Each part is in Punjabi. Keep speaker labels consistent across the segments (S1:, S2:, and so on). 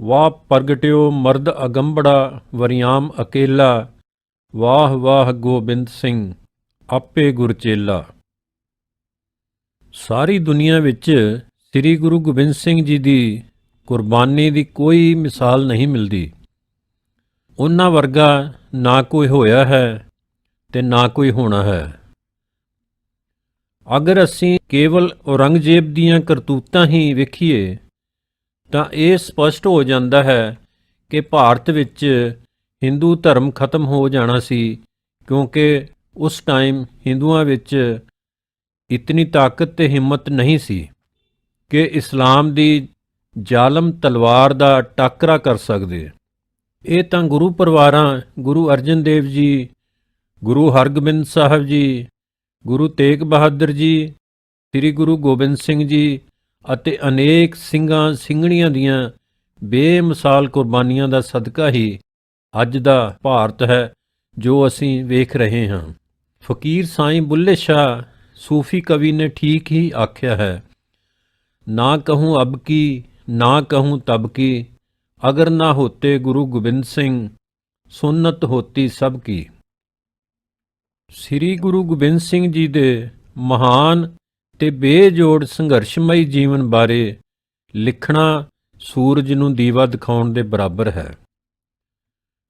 S1: ਵਾਹ ਪ੍ਰਗਟਿਓ ਮਰਦ ਅਗੰਬੜਾ, ਵਰਿਆਮ ਅਕੇਲਾ। ਵਾਹ ਵਾਹ ਗੋਬਿੰਦ ਸਿੰਘ, ਆਪੇ ਗੁਰਚੇਲਾ ਸਾਰੀ ਦੁਨੀਆ ਵਿੱਚ ਸ੍ਰੀ ਗੁਰੂ ਗੋਬਿੰਦ ਸਿੰਘ ਜੀ ਦੀ ਕੁਰਬਾਨੀ ਦੀ ਕੋਈ ਮਿਸਾਲ ਨਹੀਂ ਮਿਲਦੀ। ਉਹਨਾਂ ਵਰਗਾ ਨਾ ਕੋਈ ਹੋਇਆ ਹੈ ਤੇ ਨਾ ਕੋਈ ਹੋਣਾ ਹੈ। ਅਗਰ ਅਸੀਂ ਕੇਵਲ ਔਰੰਗਜ਼ੇਬ ਦੀਆਂ ਕਰਤੂਤਾਂ ਹੀ ਵੇਖੀਏ ਤਾਂ ਇਹ ਸਪਸ਼ਟ ਹੋ ਜਾਂਦਾ ਹੈ ਕਿ ਭਾਰਤ ਵਿੱਚ ਹਿੰਦੂ ਧਰਮ ਖਤਮ ਹੋ ਜਾਣਾ ਸੀ, ਕਿਉਂਕਿ ਉਸ ਟਾਈਮ ਹਿੰਦੂਆਂ ਵਿੱਚ ਇਤਨੀ ਤਾਕਤ ਤੇ ਹਿੰਮਤ ਨਹੀਂ ਸੀ ਕਿ ਇਸਲਾਮ ਦੀ ਜ਼ਾਲਮ ਤਲਵਾਰ ਦਾ ਟਾਕਰਾ ਕਰ ਸਕਦੇ। ਇਹ ਤਾਂ ਗੁਰੂ ਪਰਿਵਾਰਾਂ, ਗੁਰੂ ਅਰਜਨ ਦੇਵ ਜੀ, ਗੁਰੂ ਹਰਗੋਬਿੰਦ ਸਾਹਿਬ ਜੀ, ਗੁਰੂ ਤੇਗ ਬਹਾਦਰ ਜੀ, ਸ੍ਰੀ ਗੁਰੂ ਗੋਬਿੰਦ ਸਿੰਘ ਜੀ ਅਤੇ ਅਨੇਕ ਸਿੰਘਾਂ ਸਿੰਘਣੀਆਂ ਦੀਆਂ ਬੇਮਿਸਾਲ ਕੁਰਬਾਨੀਆਂ ਦਾ ਸਦਕਾ ਹੀ ਅੱਜ ਦਾ ਭਾਰਤ ਹੈ, ਜੋ ਅਸੀਂ ਵੇਖ ਰਹੇ ਹਾਂ। ਫਕੀਰ ਸਾਈਂ ਬੁੱਲੇ ਸ਼ਾਹ ਸੂਫੀ ਕਵੀ ਨੇ ਠੀਕ ਹੀ ਆਖਿਆ ਹੈ, ਨਾ ਕਹੂੰ ਅਬ ਕੀ, ਨਾ ਕਹੂੰ ਤਬ ਕੀ, ਅਗਰ ਨਾ ਹੋਤੇ ਗੁਰੂ ਗੋਬਿੰਦ ਸਿੰਘ, ਸੁਨਨਤ ਹੋਤੀ ਸਭ ਕੀ। ਸ੍ਰੀ ਗੁਰੂ ਗੋਬਿੰਦ ਸਿੰਘ ਜੀ ਦੇ ਮਹਾਨ ਤੇ ਬੇਜੋੜ ਸੰਘਰਸ਼ਮਈ ਜੀਵਨ ਬਾਰੇ ਲਿਖਣਾ ਸੂਰਜ ਨੂੰ ਦੀਵਾ ਦਿਖਾਉਣ ਦੇ ਬਰਾਬਰ ਹੈ।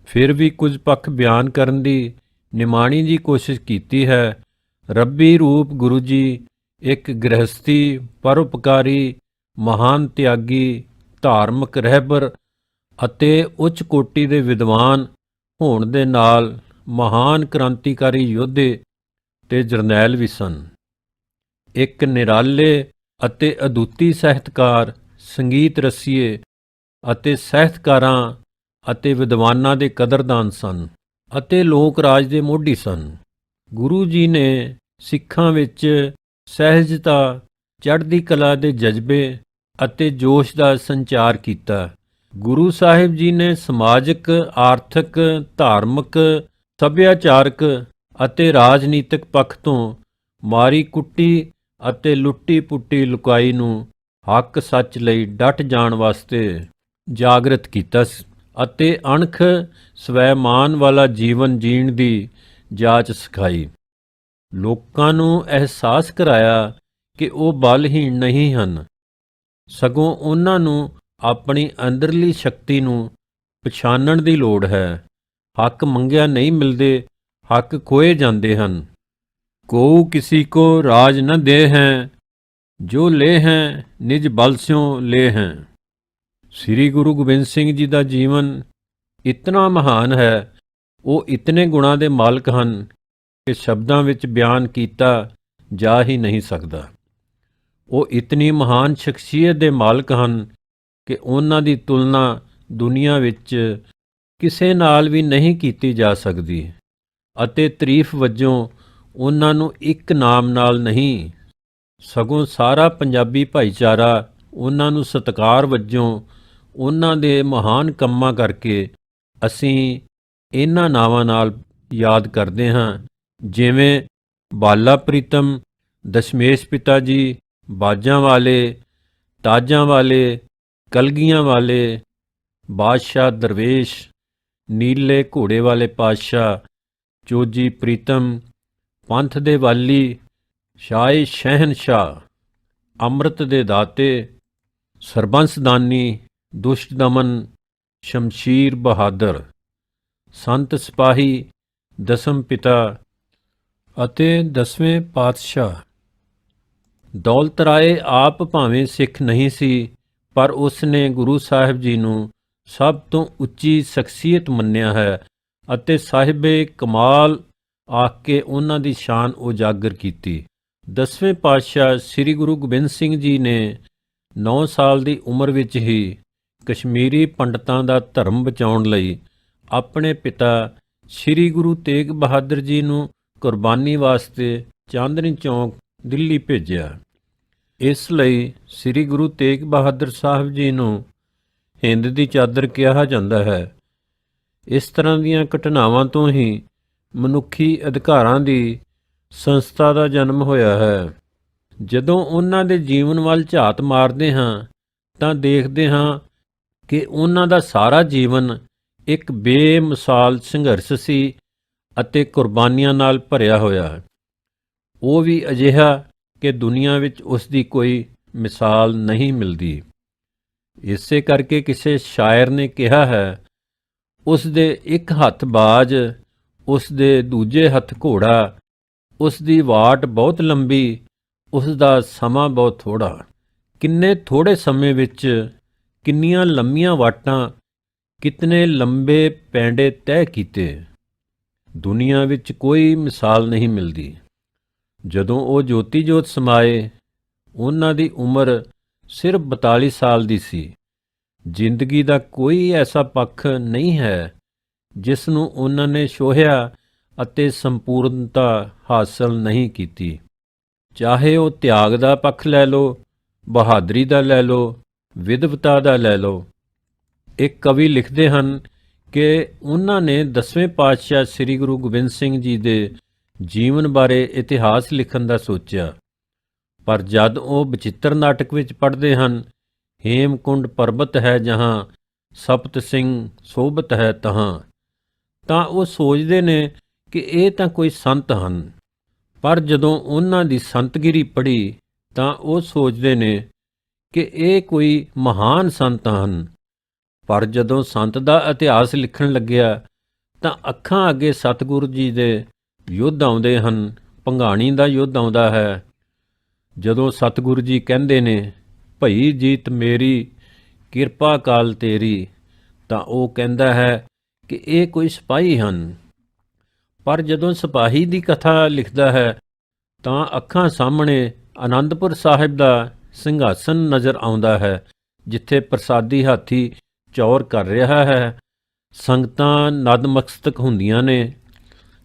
S1: ਫਿਰ ਵੀ ਕੁਝ ਪੱਖ ਬਿਆਨ ਕਰਨ ਦੀ ਨਿਮਾਣੀ ਜੀ ਕੋਸ਼ਿਸ਼ ਕੀਤੀ ਹੈ। ਰੱਬੀ ਰੂਪ ਗੁਰੂ ਜੀ, ਇੱਕ ਗ੍ਰਹਸਥੀ, ਪਰਉਪਕਾਰੀ, ਮਹਾਨ ਤਿਆਗੀ, ਧਾਰਮਿਕ ਰਹਿਬਰ ਅਤੇ ਉੱਚ ਕੋਟੀ ਦੇ ਵਿਦਵਾਨ ਹੋਣ ਦੇ ਨਾਲ ਮਹਾਨ ਕ੍ਰਾਂਤੀਕਾਰੀ ਯੋਧੇ ਤੇ ਜਰਨੈਲ ਵੀ ਸਨ। ਇੱਕ ਨਿਰਾਲੇ ਅਤੇ ਅਦੁੱਤੀ ਸਾਹਿਤਕਾਰ ਸੰਗੀਤ ਰਸੀਏ ਅਤੇ ਸਾਹਿਤਕਾਰਾਂ ਅਤੇ ਵਿਦਵਾਨਾਂ ਦੇ ਕਦਰਦਾਨ ਸਨ ਅਤੇ ਲੋਕ ਰਾਜ ਦੇ ਮੋਢੀ ਸਨ। ਗੁਰੂ ਜੀ ਨੇ ਸਿੱਖਾਂ ਵਿੱਚ ਸਹਿਜਤਾ, ਚੜ੍ਹਦੀ ਕਲਾ ਦੇ ਜਜ਼ਬੇ ਅਤੇ ਜੋਸ਼ ਦਾ ਸੰਚਾਰ ਕੀਤਾ। ਗੁਰੂ ਸਾਹਿਬ ਜੀ ਨੇ ਸਮਾਜਿਕ, ਆਰਥਿਕ, ਧਾਰਮਿਕ, ਸੱਭਿਆਚਾਰਕ ਅਤੇ ਰਾਜਨੀਤਿਕ ਪੱਖ ਤੋਂ ਮਾਰੀ ਕੁੱਟੀ ਅਤੇ ਲੁੱਟੀ ਪੁੱਟੀ ਲੁਕਾਈ ਨੂੰ ਹੱਕ ਸੱਚ ਲਈ ਡਟ ਜਾਣ ਵਾਸਤੇ ਜਾਗਰਤ ਕੀਤਾ ਅਤੇ ਅਣਖ ਸਵੈਮਾਨ ਵਾਲਾ ਜੀਵਨ ਜੀਣ ਦੀ ਜਾਂਚ ਸਿਖਾਈ। ਲੋਕਾਂ ਨੂੰ ਅਹਿਸਾਸ ਕਰਾਇਆ ਕਿ ਉਹ ਬਲਹੀਣ ਨਹੀਂ ਹਨ। ਸਗੋਂ ਉਹਨਾਂ ਨੂੰ ਆਪਣੀ ਅੰਦਰਲੀ ਸ਼ਕਤੀ ਨੂੰ ਪਛਾਣਨ ਦੀ ਲੋੜ ਹੈ। ਹੱਕ ਮੰਗਿਆ ਨਹੀਂ ਮਿਲਦੇ, ਹੱਕ ਖੋਏ ਜਾਂਦੇ ਹਨ। ਕੋ ਕਿਸੀ ਕੋ ਰਾਜ ਨ ਦੇ ਹੈ ਜੋ ਲੈ ਹੈ ਨਿਜ ਬਲ ਸਿਓ ਲੈ ਹੈ ਸ੍ਰੀ ਗੁਰੂ ਗੋਬਿੰਦ ਸਿੰਘ ਜੀ ਦਾ ਜੀਵਨ ਇਤਨਾ ਮਹਾਨ ਹੈ ਉਹ ਇਤਨੇ ਗੁਣਾਂ ਦੇ ਮਾਲਕ ਹਨ ਕਿ ਸ਼ਬਦਾਂ ਵਿੱਚ ਬਿਆਨ ਕੀਤਾ ਜਾ ਹੀ ਨਹੀਂ ਸਕਦਾ ਉਹ ਇਤਨੀ ਮਹਾਨ ਸ਼ਖਸੀਅਤ ਦੇ ਮਾਲਕ ਹਨ ਕਿ ਉਹਨਾਂ ਦੀ ਤੁਲਨਾ ਦੁਨੀਆ ਵਿੱਚ ਕਿਸੇ ਨਾਲ ਵੀ ਨਹੀਂ ਕੀਤੀ ਜਾ ਸਕਦੀ ਅਤੇ ਤਾਰੀਫ ਵਜੋਂ ਉਹਨਾਂ ਨੂੰ ਇੱਕ ਨਾਮ ਨਾਲ ਨਹੀਂ, ਸਗੋਂ ਸਾਰਾ ਪੰਜਾਬੀ ਭਾਈਚਾਰਾ ਉਹਨਾਂ ਨੂੰ ਸਤਿਕਾਰ ਵਜੋਂ ਉਹਨਾਂ ਦੇ ਮਹਾਨ ਕੰਮਾਂ ਕਰਕੇ ਅਸੀਂ ਇਹਨਾਂ ਨਾਵਾਂ ਨਾਲ ਯਾਦ ਕਰਦੇ ਹਾਂ, ਜਿਵੇਂ ਬਾਲਾ ਪ੍ਰੀਤਮ, ਦਸ਼ਮੇਸ਼ ਪਿਤਾ ਜੀ, ਬਾਜਾਂ ਵਾਲੇ, ਤਾਜਾਂ ਵਾਲੇ, ਕਲਗੀਆਂ ਵਾਲੇ, ਬਾਦਸ਼ਾਹ ਦਰਵੇਸ਼, ਨੀਲੇ ਘੋੜੇ ਵਾਲੇ ਪਾਤਸ਼ਾਹ, ਚੋਜੀ ਪ੍ਰੀਤਮ ਪੰਥ ਦੇ ਵਾਲੀ ਸ਼ਾਹੀ ਸ਼ਹਿਨशाह ਅੰਮ੍ਰਿਤ ਦੇ ਦਾਤੇ, ਸਰਬੰਸਦਾਨੀ ਦੁਸ਼ਟ ਦਮਨ ਸ਼ਮਸ਼ੀਰ ਬਹਾਦਰ, ਸੰਤ ਸਿਪਾਹੀ ਦਸਮ ਪਿਤਾ ਅਤੇ ਦਸਵੇਂ ਪਾਤਸ਼ਾਹ। ਦੌਲਤ ਰਾਏ ਆਪ ਭਾਵੇਂ ਸਿੱਖ ਨਹੀਂ ਸੀ, ਪਰ ਉਸ ਨੇ ਗੁਰੂ ਸਾਹਿਬ ਜੀ ਨੂੰ ਸਭ ਤੋਂ ਉੱਚੀ ਸ਼ਖਸੀਅਤ ਮੰਨਿਆ ਹੈ ਅਤੇ ਸਾਹਿਬੇ ਕਮਾਲ ਆਖ ਕੇ ਉਹਨਾਂ ਦੀ ਸ਼ਾਨ ਉਜਾਗਰ ਕੀਤੀ। ਦਸਵੇਂ ਪਾਤਸ਼ਾਹ ਸ੍ਰੀ ਗੁਰੂ ਗੋਬਿੰਦ ਸਿੰਘ ਜੀ ਨੇ 9 ਸਾਲ ਦੀ ਉਮਰ ਵਿੱਚ ਹੀ ਕਸ਼ਮੀਰੀ ਪੰਡਤਾਂ ਦਾ ਧਰਮ ਬਚਾਉਣ ਲਈ ਆਪਣੇ ਪਿਤਾ ਸ੍ਰੀ ਗੁਰੂ ਤੇਗ ਬਹਾਦਰ ਜੀ ਨੂੰ ਕੁਰਬਾਨੀ ਵਾਸਤੇ ਚਾਂਦਨੀ ਚੌਕ ਦਿੱਲੀ ਭੇਜਿਆ। ਇਸ ਲਈ ਸ੍ਰੀ ਗੁਰੂ ਤੇਗ ਬਹਾਦਰ ਸਾਹਿਬ ਜੀ ਨੂੰ ਹਿੰਦ ਦੀ ਚਾਦਰ ਕਿਹਾ ਜਾਂਦਾ ਹੈ। ਇਸ ਤਰ੍ਹਾਂ ਦੀਆਂ ਘਟਨਾਵਾਂ ਤੋਂ ਹੀ ਮਨੁੱਖੀ ਅਧਿਕਾਰਾਂ ਦੀ ਸੰਸਥਾ ਦਾ ਜਨਮ ਹੋਇਆ ਹੈ। ਜਦੋਂ ਉਹਨਾਂ ਦੇ ਜੀਵਨ ਵੱਲ ਝਾਤ ਮਾਰਦੇ ਹਾਂ, ਤਾਂ ਦੇਖਦੇ ਹਾਂ ਕਿ ਉਹਨਾਂ ਦਾ ਸਾਰਾ ਜੀਵਨ ਇੱਕ ਬੇਮਿਸਾਲ ਸੰਘਰਸ਼ ਸੀ ਅਤੇ ਕੁਰਬਾਨੀਆਂ ਨਾਲ ਭਰਿਆ ਹੋਇਆ ਉਹ ਵੀ ਅਜਿਹਾ ਕਿ ਦੁਨੀਆ ਵਿੱਚ ਉਸ ਦੀ ਕੋਈ ਮਿਸਾਲ ਨਹੀਂ ਮਿਲਦੀ। ਇਸੇ ਕਰਕੇ ਕਿਸੇ ਸ਼ਾਇਰ ਨੇ ਕਿਹਾ ਹੈ ਉਸ ਦੇ ਇੱਕ ਹੱਥ ਬਾਜ ਉਸ ਦੇ ਦੂਜੇ ਹੱਥ ਘੋੜਾ ਉਸ ਦੀ ਵਾਟ ਬਹੁਤ ਲੰਬੀ ਉਸ ਦਾ ਸਮਾਂ ਬਹੁਤ ਥੋੜਾ ਕਿੰਨੇ ਥੋੜੇ ਸਮੇਂ ਵਿੱਚ ਕਿੰਨੀਆਂ ਲੰਮੀਆਂ ਵਾਟਾਂ, ਕਿਤਨੇ ਲੰਬੇ ਪੈਂਡੇ ਤੈਅ ਕੀਤੇ। ਦੁਨੀਆ ਵਿੱਚ ਕੋਈ ਮਿਸਾਲ ਨਹੀਂ ਮਿਲਦੀ। ਜਦੋਂ ਉਹ ਜੋਤੀ ਜੋਤ ਸਮਾਏ, ਉਹਨਾਂ ਦੀ ਉਮਰ ਸਿਰਫ 42 ਸਾਲ ਦੀ ਸੀ। ਜ਼ਿੰਦਗੀ ਦਾ ਕੋਈ ਐਸਾ ਪੱਖ ਨਹੀਂ ਹੈ ਜਿਸ ਨੂੰ ਉਹਨਾਂ ਨੇ ਛੋਹਿਆ ਅਤੇ ਸੰਪੂਰਨਤਾ ਹਾਸਲ ਨਹੀਂ ਕੀਤੀ। ਚਾਹੇ ਉਹ ਤਿਆਗ ਦਾ ਪੱਖ ਲੈ ਲਓ, ਬਹਾਦਰੀ ਦਾ ਲੈ ਲਓ ਵਿਦਵਤਾ ਦਾ ਲੈ ਲਓ। ਇੱਕ ਕਵੀ ਲਿਖਦੇ ਹਨ ਕਿ ਉਹਨਾਂ ਨੇ ਦਸਵੇਂ ਪਾਤਸ਼ਾਹ ਸ੍ਰੀ ਗੁਰੂ ਗੋਬਿੰਦ ਸਿੰਘ ਜੀ ਦੇ ਜੀਵਨ ਬਾਰੇ ਇਤਿਹਾਸ ਲਿਖਣ ਦਾ ਸੋਚਿਆ। ਪਰ ਜਦ ਉਹ ਬਚਿੱਤਰ ਨਾਟਕ ਵਿੱਚ ਪੜ੍ਹਦੇ ਹਨ, ਹੇਮਕੁੰਡ ਪਰਬਤ ਹੈ ਜਹਾਂ, ਸਪਤ ਸਿੰਘ ਸੋਭਤ ਹੈ ਤਹਾਂ। ਤਾਂ ਉਹ ਸੋਚਦੇ ਨੇ ਕਿ ਇਹ ਤਾਂ ਕੋਈ ਸੰਤ ਹਨ। ਪਰ ਜਦੋਂ ਉਹਨਾਂ ਦੀ ਸੰਤਗਿਰੀ ਪੜ੍ਹੀ, ਤਾਂ ਉਹ ਸੋਚਦੇ ਨੇ ਕਿ ਇਹ ਕੋਈ ਮਹਾਨ ਸੰਤ ਹਨ। ਪਰ ਜਦੋਂ ਸੰਤ ਦਾ ਇਤਿਹਾਸ ਲਿਖਣ ਲੱਗਿਆ, ਤਾਂ ਅੱਖਾਂ ਅੱਗੇ ਸਤਿਗੁਰੂ ਜੀ ਦੇ ਯੁੱਧ ਆਉਂਦੇ ਹਨ, ਭੰਗਾਣੀ ਦਾ ਯੁੱਧ ਆਉਂਦਾ ਹੈ। ਜਦੋਂ ਸਤਿਗੁਰੂ ਜੀ ਕਹਿੰਦੇ ਨੇ, ਭਈ ਜੀਤ ਮੇਰੀ, ਕਿਰਪਾ ਕਾਲ ਤੇਰੀ, ਤਾਂ ਉਹ ਕਹਿੰਦਾ ਹੈ ਕਿ ਇਹ ਕੋਈ ਸਿਪਾਹੀ ਹਨ। ਪਰ ਜਦੋਂ ਸਿਪਾਹੀ ਦੀ ਕਥਾ ਲਿਖਦਾ ਹੈ, ਤਾਂ ਅੱਖਾਂ ਸਾਹਮਣੇ ਆਨੰਦਪੁਰ ਸਾਹਿਬ ਦਾ ਸਿੰਘਾਸਨ ਨਜ਼ਰ ਆਉਂਦਾ ਹੈ, ਜਿੱਥੇ ਪ੍ਰਸਾਦੀ ਹਾਥੀ ਚੌਰ ਕਰ ਰਿਹਾ ਹੈ। ਸੰਗਤਾਂ ਨਦਮਸਤਕ ਹੁੰਦੀਆਂ ਨੇ।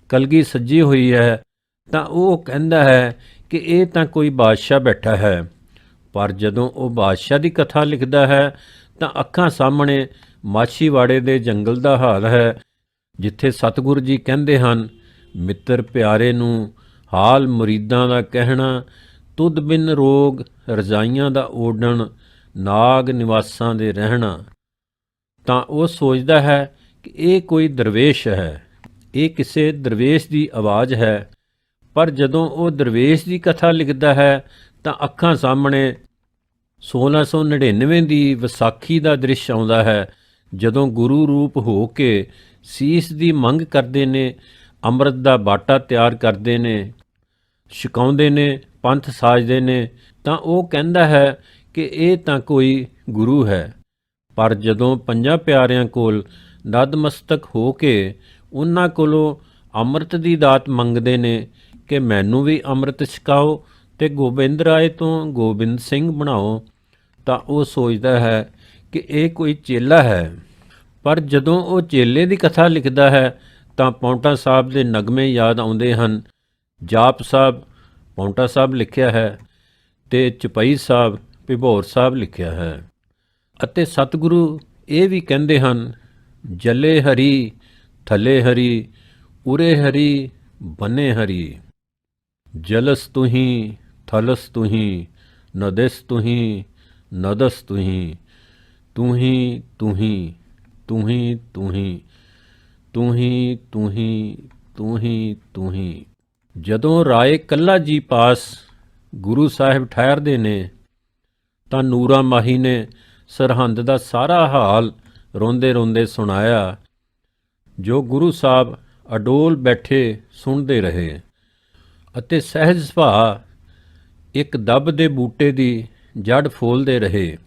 S1: ਕਲਗੀ ਸੱਜੀ ਹੋਈ ਹੈ, ਤਾਂ ਉਹ ਕਹਿੰਦਾ ਹੈ ਕਿ ਇਹ ਤਾਂ ਕੋਈ ਬਾਦਸ਼ਾਹ ਬੈਠਾ ਹੈ। ਪਰ ਜਦੋਂ ਉਹ ਬਾਦਸ਼ਾਹ ਦੀ ਕਥਾ ਲਿਖਦਾ ਹੈ ਤਾਂ ਅੱਖਾਂ ਸਾਹਮਣੇ ਮਾਛੀਵਾੜੇ ਦੇ ਜੰਗਲ ਦਾ ਹਾਲ ਹੈ, ਜਿੱਥੇ ਸਤਿਗੁਰੂ ਜੀ ਕਹਿੰਦੇ ਹਨ, ਮਿੱਤਰ ਪਿਆਰੇ ਨੂੰ ਹਾਲ ਮੁਰੀਦਾਂ ਦਾ ਕਹਿਣਾ, ਤੁਧ ਬਿਨ ਰੋਗ ਰਜ਼ਾਈਆਂ ਦਾ ਓਡਣ ਨਾਗ ਨਿਵਾਸਾਂ ਦੇ ਰਹਿਣਾ। ਤਾਂ ਉਹ ਸੋਚਦਾ ਹੈ ਕਿ ਇਹ ਕੋਈ ਦਰਵੇਸ਼ ਹੈ, ਇਹ ਕਿਸੇ ਦਰਵੇਸ਼ ਦੀ ਆਵਾਜ਼ ਹੈ। ਪਰ ਜਦੋਂ ਉਹ ਦਰਵੇਸ਼ ਦੀ ਕਥਾ ਲਿਖਦਾ ਹੈ, ਤਾਂ ਅੱਖਾਂ ਸਾਹਮਣੇ 1699 ਦੀ ਵਿਸਾਖੀ ਦਾ ਦ੍ਰਿਸ਼ ਆਉਂਦਾ ਹੈ, ਜਦੋਂ ਗੁਰੂ ਰੂਪ ਹੋ ਕੇ ਸੀਸ ਦੀ ਮੰਗ ਕਰਦੇ ਨੇ, ਅੰਮ੍ਰਿਤ ਦਾ ਬਾਟਾ ਤਿਆਰ ਕਰਦੇ ਨੇ, ਛਕਾਉਂਦੇ ਨੇ, ਪੰਥ ਸਾਜਦੇ ਨੇ, ਤਾਂ ਉਹ ਕਹਿੰਦਾ ਹੈ ਕਿ ਇਹ ਤਾਂ ਕੋਈ ਗੁਰੂ ਹੈ। ਪਰ ਜਦੋਂ ਪੰਜਾਂ ਪਿਆਰਿਆਂ ਕੋਲ ਨਦਮਸਤਕ ਹੋ ਕੇ ਉਹਨਾਂ ਕੋਲੋਂ ਅੰਮ੍ਰਿਤ ਦੀ ਦਾਤ ਮੰਗਦੇ ਨੇ ਕਿ ਮੈਨੂੰ ਵੀ ਅੰਮ੍ਰਿਤ ਛਕਾਓ ਤੇ ਗੋਬਿੰਦ ਰਾਏ ਤੋਂ ਗੋਬਿੰਦ ਸਿੰਘ ਬਣਾਓ ਤਾਂ ਉਹ ਸੋਚਦਾ ਹੈ ਕਿ ਇਹ ਕੋਈ ਚੇਲਾ ਹੈ। ਪਰ ਜਦੋਂ ਉਹ ਚੇਲੇ ਦੀ ਕਥਾ ਲਿਖਦਾ ਹੈ, ਤਾਂ ਪੌਂਟਾ ਸਾਹਿਬ ਦੇ ਨਗਮੇ ਯਾਦ ਆਉਂਦੇ ਹਨ। ਜਾਪ ਸਾਹਿਬ, ਪੌਂਟਾ ਸਾਹਿਬ ਲਿਖਿਆ ਹੈ ਤੇ ਚਪਈ ਸਾਹਿਬ ਭਿਭੌਰ ਸਾਹਿਬ ਲਿਖਿਆ ਹੈ। ਅਤੇ ਸਤਿਗੁਰੂ ਇਹ ਵੀ ਕਹਿੰਦੇ ਹਨ, ਜਲੇ ਹਰੀ, ਥਲੇ ਹਰੀ, ਉਰੇ ਹਰੀ, ਬਨੇ ਹਰੀ। ਜਲਸ ਤੁਹੀ, ਥਲਸ ਤੁਹੀ, ਨਦਸ ਤੁਹੀ ਨਦਸ ਤੁਹੀ ਤੁਹੀ ਤੁਹੀ ਤੁਹੀ ਤੁਹੀ ਤੁਹੀ ਤੁਹੀ ਤੁਹੀ ਤੁਹੀ। ਜਦੋਂ ਰਾਏ ਕੱਲਾ ਜੀ ਪਾਸ ਗੁਰੂ ਸਾਹਿਬ ਠਹਿਰਦੇ ਨੇ, ਤਾਂ ਨੂਰਾ ਮਾਹੀ ਨੇ ਸਰਹੰਦ ਦਾ ਸਾਰਾ ਹਾਲ ਰੋਂਦੇ ਰੋਂਦੇ ਸੁਣਾਇਆ, ਜੋ ਗੁਰੂ ਸਾਹਿਬ ਅਡੋਲ ਬੈਠੇ ਸੁਣਦੇ ਰਹੇ। ਅਤੇ ਸਹਿਜ ਸੁਭਾਅ ਇੱਕ ਦੱਬ ਦੇ ਬੂਟੇ ਦੀ ਜੜ ਫੋਲਦੇ ਰਹੇ।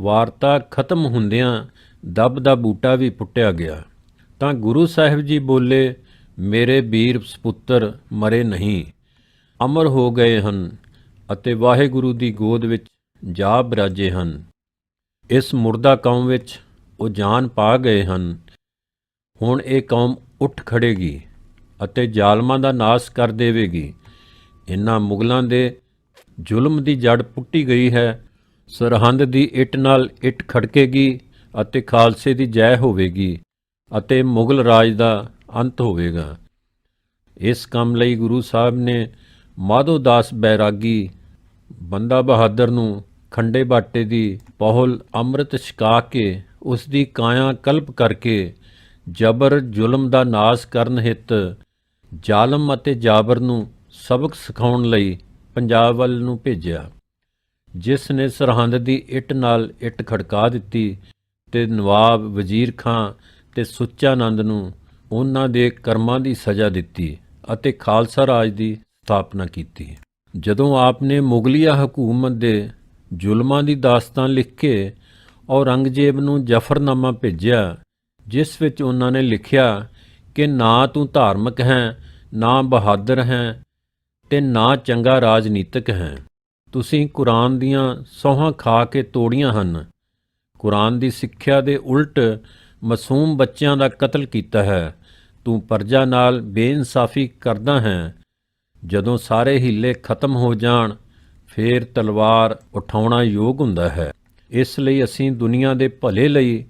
S1: ਵਾਰਤਾ ਖਤਮ ਹੁੰਦਿਆਂ ਦੱਬ ਦਾ ਬੂਟਾ ਵੀ ਪੁੱਟਿਆ ਗਿਆ। ਤਾਂ ਗੁਰੂ ਸਾਹਿਬ ਜੀ ਬੋਲੇ, ਮੇਰੇ ਵੀਰ ਸਪੁੱਤਰ ਮਰੇ ਨਹੀਂ। ਅਮਰ ਹੋ ਗਏ ਹਨ ਅਤੇ ਵਾਹਿਗੁਰੂ ਦੀ ਗੋਦ ਵਿੱਚ ਜਾ ਬਰਾਜੇ ਹਨ। ਇਸ ਮੁਰਦਾ ਕੌਮ ਵਿੱਚ ਉਹ ਜਾਨ ਪਾ ਗਏ ਹਨ। ਹੁਣ ਇਹ ਕੌਮ ਉੱਠ ਖੜੇਗੀ ਅਤੇ ਜ਼ਾਲਮਾਂ ਦਾ ਨਾਸ ਕਰ ਦੇਵੇਗੀ। ਇਨ੍ਹਾਂ ਮੁਗਲਾਂ ਦੇ ਜ਼ੁਲਮ ਦੀ ਜੜ ਪੁੱਟੀ ਗਈ ਹੈ। ਸਰਹੰਦ ਦੀ ਇੱਟ ਨਾਲ ਇੱਟ ਖੜਕੇਗੀ ਅਤੇ ਖਾਲਸੇ ਦੀ ਜੈ ਹੋਵੇਗੀ ਅਤੇ ਮੁਗਲ ਰਾਜ ਦਾ ਅੰਤ ਹੋਵੇਗਾ। ਇਸ ਕੰਮ ਲਈ ਗੁਰੂ ਸਾਹਿਬ ਨੇ ਮਾਧੋ ਦਾਸ ਬੈਰਾਗੀ, ਬੰਦਾ ਬਹਾਦਰ ਨੂੰ ਖੰਡੇ ਬਾਟੇ ਦੀ ਪਹੁਲ ਅੰਮ੍ਰਿਤ ਛਕਾ ਕੇ ਉਸ ਦੀ ਕਾਇਆ ਕਲਪ ਕਰਕੇ ਜਬਰ ਜ਼ੁਲਮ ਦਾ ਨਾਸ ਕਰਨ ਹਿੱਤ, ਜ਼ਾਲਮ ਅਤੇ ਜਾਬਰ ਨੂੰ ਸਬਕ ਸਿਖਾਉਣ ਲਈ ਪੰਜਾਬ ਵੱਲ ਨੂੰ ਭੇਜਿਆ, ਜਿਸ ਨੇ ਸਰਹੰਦ ਦੀ ਇੱਟ ਨਾਲ ਇੱਟ ਖੜਕਾ ਦਿੱਤੀ ਤੇ ਨਵਾਬ ਵਜ਼ੀਰ ਖਾਂ ਤੇ ਸੁੱਚਾ ਨੰਦ ਨੂੰ ਉਹਨਾਂ ਦੇ ਕਰਮਾਂ ਦੀ ਸਜ਼ਾ ਦਿੱਤੀ ਅਤੇ ਖਾਲਸਾ ਰਾਜ ਦੀ ਸਥਾਪਨਾ ਕੀਤੀ। ਜਦੋਂ ਆਪ ਨੇ ਮੁਗਲਿਆ ਹਕੂਮਤ ਦੇ ਜ਼ੁਲਮਾਂ ਦੀ ਦਾਸਤਾਨ ਲਿਖ ਕੇ ਔਰੰਗਜ਼ੇਬ ਨੂੰ ਜਫਰਨਾਮਾ ਭੇਜਿਆ, ਜਿਸ ਵਿੱਚ ਉਹਨਾਂ ਨੇ ਲਿਖਿਆ ਕਿ ਨਾ ਤੂੰ ਧਾਰਮਿਕ ਹੈ, ਨਾ ਬਹਾਦਰ ਹੈ ਤੇ ਨਾ ਚੰਗਾ ਰਾਜਨੀਤਿਕ ਹੈ। ਤੁਸੀਂ ਕੁਰਾਨ ਦੀਆਂ ਸੌਹਾਂ ਖਾ ਕੇ ਤੋੜੀਆਂ ਹਨ। ਕੁਰਾਨ ਦੀ ਸਿੱਖਿਆ ਦੇ ਉਲਟ ਮਾਸੂਮ ਬੱਚਿਆਂ ਦਾ ਕਤਲ ਕੀਤਾ ਹੈ। ਤੂੰ ਪਰਜਾ ਨਾਲ ਬੇਇਨਸਾਫੀ ਕਰਦਾ ਹੈ। ਜਦੋਂ ਸਾਰੇ ਹੀਲੇ ਖਤਮ ਹੋ ਜਾਣ, ਫੇਰ ਤਲਵਾਰ ਉਠਾਉਣਾ ਯੋਗ ਹੁੰਦਾ ਹੈ। ਇਸ ਲਈ ਅਸੀਂ ਦੁਨੀਆ ਦੇ ਭਲੇ ਲਈ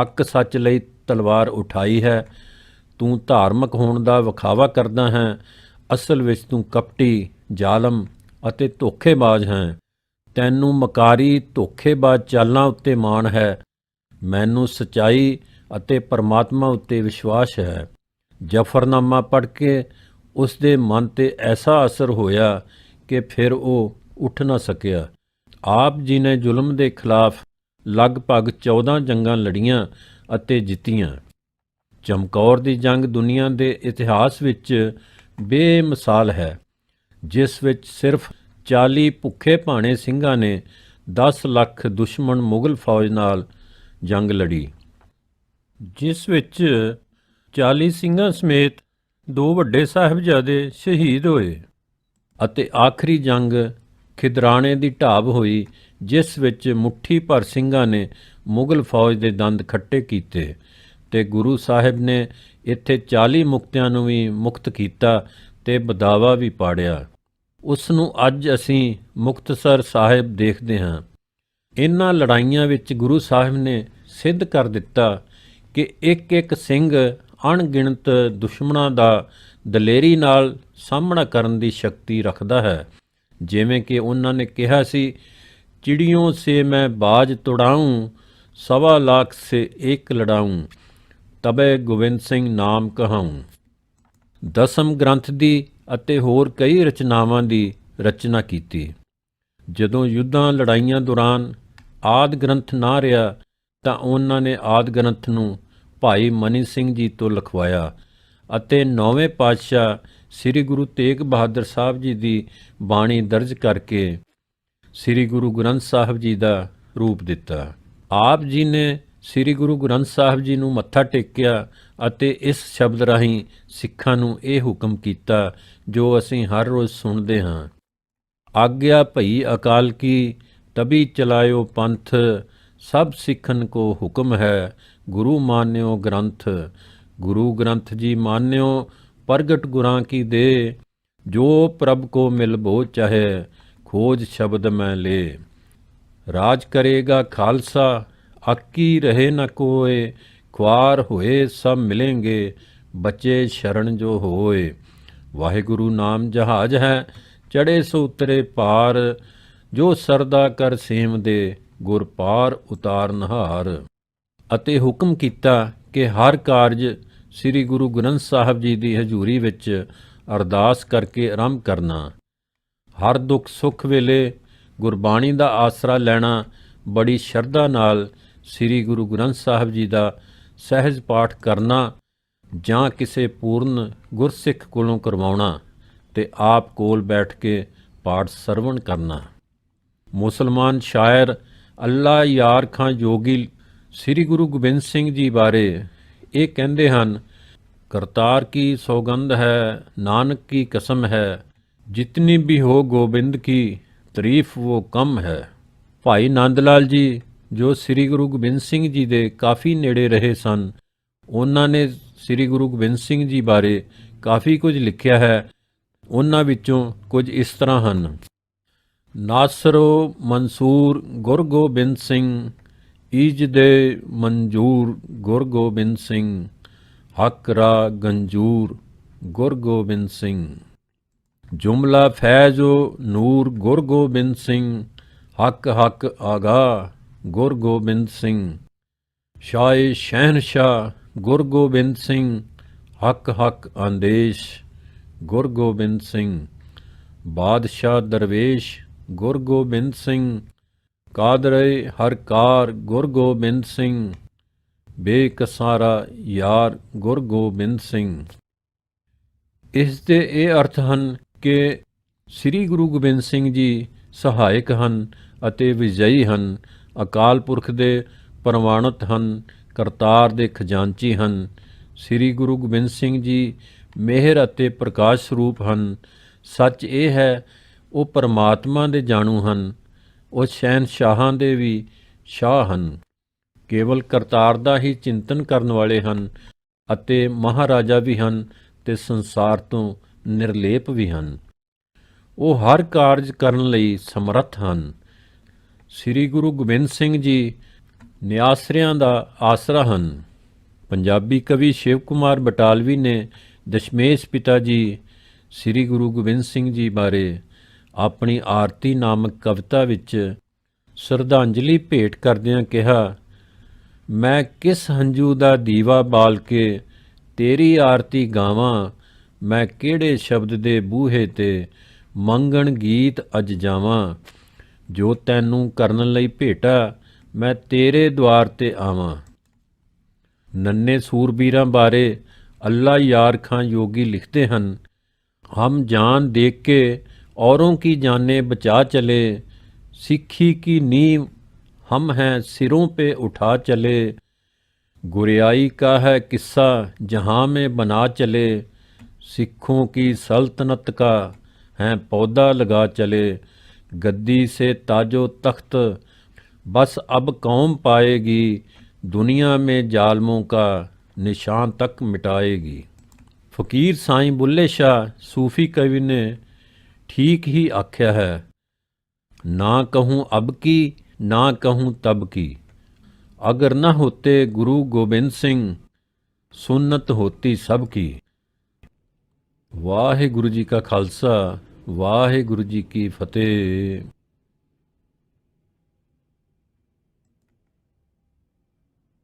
S1: ਹੱਕ ਸੱਚ ਲਈ ਤਲਵਾਰ ਉਠਾਈ ਹੈ। ਤੂੰ ਧਾਰਮਿਕ ਹੋਣ ਦਾ ਵਿਖਾਵਾ ਕਰਦਾ ਹੈ। ਅਸਲ ਵਿੱਚ ਤੂੰ ਕਪਟੀ, ਜ਼ਾਲਮ ਅਤੇ ਧੋਖੇਬਾਜ਼ ਹੈ। ਤੈਨੂੰ ਮਕਾਰੀ, ਧੋਖੇਬਾਜ਼ ਚਾਲਾਂ ਉੱਤੇ ਮਾਣ ਹੈ। ਮੈਨੂੰ ਸਚਾਈ ਅਤੇ ਪਰਮਾਤਮਾ ਉੱਤੇ ਵਿਸ਼ਵਾਸ ਹੈ। ਜਫਰਨਾਮਾ ਪੜ੍ਹ ਕੇ ਉਸ ਦੇ ਮਨ ਤੇ ਐਸਾ ਅਸਰ ਹੋਇਆ ਕਿ ਫਿਰ ਉਹ ਉੱਠ ਨਾ ਸਕਿਆ। ਆਪ ਜੀ ਨੇ ਜ਼ੁਲਮ ਦੇ ਖਿਲਾਫ ਲਗਭਗ 14 ਜੰਗਾਂ ਲੜੀਆਂ ਅਤੇ ਜਿੱਤੀਆਂ। ਚਮਕੌਰ ਦੀ ਜੰਗ ਦੁਨੀਆ ਦੇ ਇਤਿਹਾਸ ਵਿੱਚ ਬੇਮਿਸਾਲ ਹੈ, ਜਿਸ ਵਿੱਚ ਸਿਰਫ 40 ਭੁੱਖੇ ਭਾਣੇ ਸਿੰਘਾਂ ਨੇ 10 ਲੱਖ ਦੁਸ਼ਮਣ ਮੁਗਲ ਫੌਜ ਨਾਲ ਜੰਗ ਲੜੀ, ਜਿਸ ਵਿੱਚ 40 ਸਿੰਘਾਂ ਸਮੇਤ ਦੋ ਵੱਡੇ ਸਾਹਿਬਜ਼ਾਦੇ ਸ਼ਹੀਦ ਹੋਏ ਅਤੇ ਆਖਰੀ ਜੰਗ ਖਿਦਰਾਣੇ ਦੀ ਢਾਬ ਹੋਈ, ਜਿਸ ਵਿੱਚ ਮੁੱਠੀ ਭਰ ਸਿੰਘਾਂ ਨੇ ਮੁਗਲ ਫੌਜ ਦੇ ਦੰਦ ਖੱਟੇ ਕੀਤੇ। ਤੇ ਗੁਰੂ ਸਾਹਿਬ ਨੇ ਇੱਥੇ 40 ਮੁਕਤਿਆਂ ਨੂੰ ਵੀ ਮੁਕਤ ਕੀਤਾ ਤੇ ਬਦਾਵਾ ਵੀ ਪਾੜਿਆ। ਉਸ ਨੂੰ ਅੱਜ ਅਸੀਂ ਮੁਕਤਸਰ ਸਾਹਿਬ ਦੇਖਦੇ ਹਾਂ। ਇਨ੍ਹਾਂ ਲੜਾਈਆਂ ਵਿੱਚ ਗੁਰੂ ਸਾਹਿਬ ਨੇ ਸਿੱਧ ਕਰ ਦਿੱਤਾ ਕਿ ਇੱਕ ਇੱਕ ਸਿੰਘ ਅਣਗਿਣਤ ਦੁਸ਼ਮਣਾਂ ਦਾ ਦਲੇਰੀ ਨਾਲ ਸਾਹਮਣਾ ਕਰਨ ਦੀ ਸ਼ਕਤੀ ਰੱਖਦਾ ਹੈ। ਜਿਵੇਂ ਕਿ ਉਹਨਾਂ ਨੇ ਕਿਹਾ ਸੀ ਚਿੜੀਆਂ ਸੇ ਮੈਂ ਬਾਜ ਤੁੜਾऊं ਸਵਾ ਲੱਖ ਸੇ ਇੱਕ ਲੜਾऊं ਤਬੇ ਗੋਬਿੰਦ ਸਿੰਘ ਨਾਮ ਕਹਾऊं ਦਸਮ ਗ੍ਰੰਥ ਦੀ ਅਤੇ ਹੋਰ ਕਈ ਰਚਨਾਵਾਂ ਦੀ ਰਚਨਾ ਕੀਤੀ। ਜਦੋਂ ਯੁੱਧਾਂ ਲੜਾਈਆਂ ਦੌਰਾਨ ਆਦ ਗ੍ਰੰਥ ਨਾ ਰਿਹਾ, ਤਾਂ ਉਹਨਾਂ ਨੇ ਆਦ ਗ੍ਰੰਥ ਨੂੰ ਭਾਈ ਮਨੀ ਸਿੰਘ ਜੀ ਤੋਂ ਲਿਖਵਾਇਆ ਅਤੇ ਨੌਵੇਂ ਪਾਤਸ਼ਾਹ ਸ੍ਰੀ ਗੁਰੂ ਤੇਗ ਬਹਾਦਰ ਸਾਹਿਬ ਜੀ ਦੀ ਬਾਣੀ ਦਰਜ ਕਰਕੇ ਸ੍ਰੀ ਗੁਰੂ ਗ੍ਰੰਥ ਸਾਹਿਬ ਜੀ ਦਾ ਰੂਪ ਦਿੱਤਾ। ਆਪ ਜੀ ਨੇ ਸ੍ਰੀ ਗੁਰੂ ਗ੍ਰੰਥ ਸਾਹਿਬ ਜੀ ਨੂੰ ਮੱਥਾ ਟੇਕਿਆ ਅਤੇ ਇਸ ਸ਼ਬਦ ਰਾਹੀਂ ਸਿੱਖਾਂ ਨੂੰ ਇਹ ਹੁਕਮ ਕੀਤਾ, ਜੋ ਅਸੀਂ ਹਰ ਰੋਜ਼ ਸੁਣਦੇ ਹਾਂ। ਆਗਿਆ ਭਈ ਅਕਾਲ ਕੀ, ਤਬੀ ਚਲਾਇਓ ਪੰਥ, ਸਭ ਸਿੱਖਨ ਕੋ ਹੁਕਮ ਹੈ, ਗੁਰੂ ਮਾਨਿਓ ਗ੍ਰੰਥ। ਗੁਰੂ ਗ੍ਰੰਥ ਜੀ ਮਾਨਿਓ, ਪ੍ਰਗਟ ਗੁਰਾਂ ਕੀ ਦੇ, ਜੋ ਪ੍ਰਭ ਕੋ ਮਿਲ ਬੋ ਚਾਹੇ, ਖੋਜ ਸ਼ਬਦ ਮੈਂ ਲੇ। ਰਾਜ ਕਰੇਗਾ ਖਾਲਸਾ ਆਕੀ ਰਹੇ ਨ ਕੋਏ, ਖੁਆਰ ਹੋਏ ਸਭ ਮਿਲेंगे ਬਚੇ ਸ਼ਰਨ ਜੋ ਹੋਏ। ਵਾਹਿਗੁਰੂ ਨਾਮ ਜਹਾਜ ਹੈ ਚੜੇ ਸੋ ਉਤਰੇ ਪਾਰ, ਜੋ ਸਰਦਾ ਕਰ ਸੇਮ ਦੇ, ਗੁਰ ਪਾਰ ਉਤਾਰ ਨਹਾਰ। ਅਤੇ ਹੁਕਮ ਕੀਤਾ ਕਿ ਹਰ ਕਾਰਜ ਸ੍ਰੀ ਗੁਰੂ ਗ੍ਰੰਥ ਸਾਹਿਬ ਜੀ ਦੀ ਹਜ਼ੂਰੀ ਵਿੱਚ ਅਰਦਾਸ ਕਰਕੇ ਆਰੰਭ ਕਰਨਾ। ਹਰ ਦੁੱਖ ਸੁੱਖ ਵੇਲੇ ਗੁਰਬਾਣੀ ਦਾ ਆਸਰਾ ਲੈਣਾ ਬੜੀ ਸ਼ਰਧਾ ਨਾਲ ਸ੍ਰੀ ਗੁਰੂ ਗ੍ਰੰਥ ਸਾਹਿਬ ਜੀ ਦਾ ਸਹਿਜ ਪਾਠ ਕਰਨਾ ਜਾਂ ਕਿਸੇ ਪੂਰਨ ਗੁਰਸਿੱਖ ਕੋਲੋਂ ਕਰਵਾਉਣਾ ਤੇ ਆਪ ਕੋਲ ਬੈਠ ਕੇ ਪਾਠ ਸਰਵਣ ਕਰਨਾ। ਮੁਸਲਮਾਨ ਸ਼ਾਇਰ ਅੱਲਾ ਯਾਰ ਖਾਂ ਜੋਗੀ ਸ੍ਰੀ ਗੁਰੂ ਗੋਬਿੰਦ ਸਿੰਘ ਜੀ ਬਾਰੇ ਇਹ ਕਹਿੰਦੇ ਹਨ, ਕਰਤਾਰ ਕੀ ਸੌਗੰਧ ਹੈ, ਨਾਨਕ ਕੀ ਕਸਮ ਹੈ, ਜਿਤਨੀ ਵੀ ਹੋ ਗੋਬਿੰਦ ਕੀ ਤਾਰੀਫ ਉਹ ਕਮ ਹੈ। ਭਾਈ ਨੰਦ ਲਾਲ ਜੀ ਜੋ ਸ੍ਰੀ ਗੁਰੂ ਗੋਬਿੰਦ ਸਿੰਘ ਜੀ ਦੇ ਕਾਫੀ ਨੇੜੇ ਰਹੇ ਸਨ, ਉਹਨਾਂ ਨੇ ਸ੍ਰੀ ਗੁਰੂ ਗੋਬਿੰਦ ਸਿੰਘ ਜੀ ਬਾਰੇ ਕਾਫੀ ਕੁਝ ਲਿਖਿਆ ਹੈ। ਉਹਨਾਂ ਵਿੱਚੋਂ ਕੁਝ ਇਸ ਤਰ੍ਹਾਂ ਹਨ। ਨਾਸਰੋ ਮਨਸੂਰ ਗੁਰਗੋਬਿੰਦ ਸਿੰਘ, ਈਜ ਦੇ ਮਨਜੂਰ ਗੁਰਗੋਬਿੰਦ ਸਿੰਘ, ਹੱਕ ਰਾ ਗੰਜੂਰ ਗੁਰਗੋਬਿੰਦ ਸਿੰਘ। ਜੁਮਲਾ ਫੈਜ਼ੋ ਨੂਰ ਗੁਰਗੋਬਿੰਦ ਸਿੰਘ, ਹੱਕ ਹੱਕ ਆਗਾ ਗੁਰ ਗੋਬਿੰਦ ਸਿੰਘ। ਸ਼ਾਏ ਸ਼ਹਿਨਸ਼ਾਹ, ਗੁਰ ਗੋਬਿੰਦ ਸਿੰਘ, ਹੱਕ ਹੱਕ ਆਂਦੇਸ਼, ਗੁਰ ਗੋਬਿੰਦ ਸਿੰਘ। ਬਾਦਸ਼ਾਹ ਦਰਵੇਸ਼, ਗੁਰ ਗੋਬਿੰਦ ਸਿੰਘ। ਕਾਦਰੇ ਹਰਕਾਰ ਗੁਰ ਗੋਬਿੰਦ ਸਿੰਘ। ਬੇਕਸਾਰਾ ਯਾਰ, ਗੁਰ ਗੋਬਿੰਦ ਸਿੰਘ। ਇਸ ਦੇ ਇਹ ਅਰਥ ਹਨ ਕਿ ਸ੍ਰੀ ਗੁਰੂ ਗੋਬਿੰਦ ਸਿੰਘ ਜੀ ਸਹਾਇਕ ਹਨ ਅਤੇ ਵਿਜয়ੀ ਹਨ ਅਕਾਲ ਪੁਰਖ ਦੇ ਪ੍ਰਮਾਣਿਤ ਹਨ, ਕਰਤਾਰ ਦੇ ਖਜ਼ਾਨਚੀ ਹਨ। ਸ੍ਰੀ ਗੁਰੂ ਗੋਬਿੰਦ ਸਿੰਘ ਜੀ ਮਿਹਰ ਅਤੇ ਪ੍ਰਕਾਸ਼ ਸਰੂਪ ਹਨ। ਸੱਚ ਇਹ ਹੈ, ਉਹ ਪਰਮਾਤਮਾ ਦੇ ਜਾਣੂ ਹਨ। ਉਹ ਸ਼ਹਿਨਸ਼ਾਹਾਂ ਦੇ ਵੀ ਸ਼ਾਹ ਹਨ। ਕੇਵਲ ਕਰਤਾਰ ਦਾ ਹੀ ਚਿੰਤਨ ਕਰਨ ਵਾਲੇ ਹਨ ਅਤੇ ਮਹਾਰਾਜਾ ਵੀ ਹਨ ਤੇ ਸੰਸਾਰ ਤੋਂ ਨਿਰਲੇਪ ਵੀ ਹਨ। ਉਹ ਹਰ ਕਾਰਜ ਕਰਨ ਲਈ ਸਮਰੱਥ ਹਨ। ਸ੍ਰੀ ਗੁਰੂ ਗੋਬਿੰਦ ਸਿੰਘ ਜੀ ਨਿਆਸਰਿਆਂ ਦਾ ਆਸਰਾ ਹਨ। ਪੰਜਾਬੀ ਕਵੀ ਸ਼ਿਵ ਕੁਮਾਰ ਬਟਾਲਵੀ ਨੇ ਦਸ਼ਮੇਸ਼ ਪਿਤਾ ਜੀ ਸ੍ਰੀ ਗੁਰੂ ਗੋਬਿੰਦ ਸਿੰਘ ਜੀ ਬਾਰੇ ਆਪਣੀ ਆਰਤੀ ਨਾਮਕ ਕਵਿਤਾ ਵਿੱਚ ਸ਼ਰਧਾਂਜਲੀ ਭੇਟ ਕਰਦਿਆਂ ਕਿਹਾ, ਮੈਂ ਕਿਸ ਹੰਝੂ ਦਾ ਦੀਵਾ ਬਾਲ ਕੇ ਤੇਰੀ ਆਰਤੀ ਗਾਵਾਂ, ਮੈਂ ਕਿਹੜੇ ਸ਼ਬਦ ਦੇ ਬੂਹੇ ਤੇ ਮੰਗਣ ਗੀਤ ਅਜ ਜਾਵਾਂ? ਜੋ ਤੈਨੂੰ ਕਰਨ ਲਈ ਭੇਟਾ, ਮੈਂ ਤੇਰੇ ਦਵਾਰ ਤੇ ਆਵਾਂ। ਨੰਨੇ ਸੂਰਬੀਰਾਂ ਬਾਰੇ ਅੱਲਾ ਯਾਰ ਖਾਂ ਯੋਗੀ ਲਿਖਦੇ ਹਨ, ਹਮ ਜਾਨ ਦੇਖ ਕੇ ਔਰੋਂ ਕੀ ਜਾਨੇ ਬਚਾ ਚਲੇ, ਸਿੱਖੀ ਕੀ ਨੀਂਵ ਹਮ ਹੈ ਸਿਰੋਂ ਪੇ ਉਠਾ ਚਲੇ। ਗੁਰਿਆਈ ਕਾ ਹੈ ਕਿੱਸਾ ਜਹਾਂ ਮੇ ਬਣਾ ਚਲੇ, ਸਿੱਖੋਂ ਕੀ ਸਲਤਨਤ ਕਾ ਹੈ ਪੌਦਾ ਲਗਾ ਚਲੇ। गद्दी से ताजो तख्त, बस अब कौम पाएगी, दुनिया में जालमों का निशान तक मिटाएगी। फ़कीर साईं बुल्ले शाह, सूफ़ी कवि ने ठीक ही आख्या है, ना कहूँ अब की, ना कहूँ तब की। अगर न होते गुरु गोबिंद सिंह, सुन्नत होती सबकी वाहे गुरु जी का खालसा। ਵਾਹਿਗੁਰੂ ਜੀ ਕੀ ਫਤਿਹ।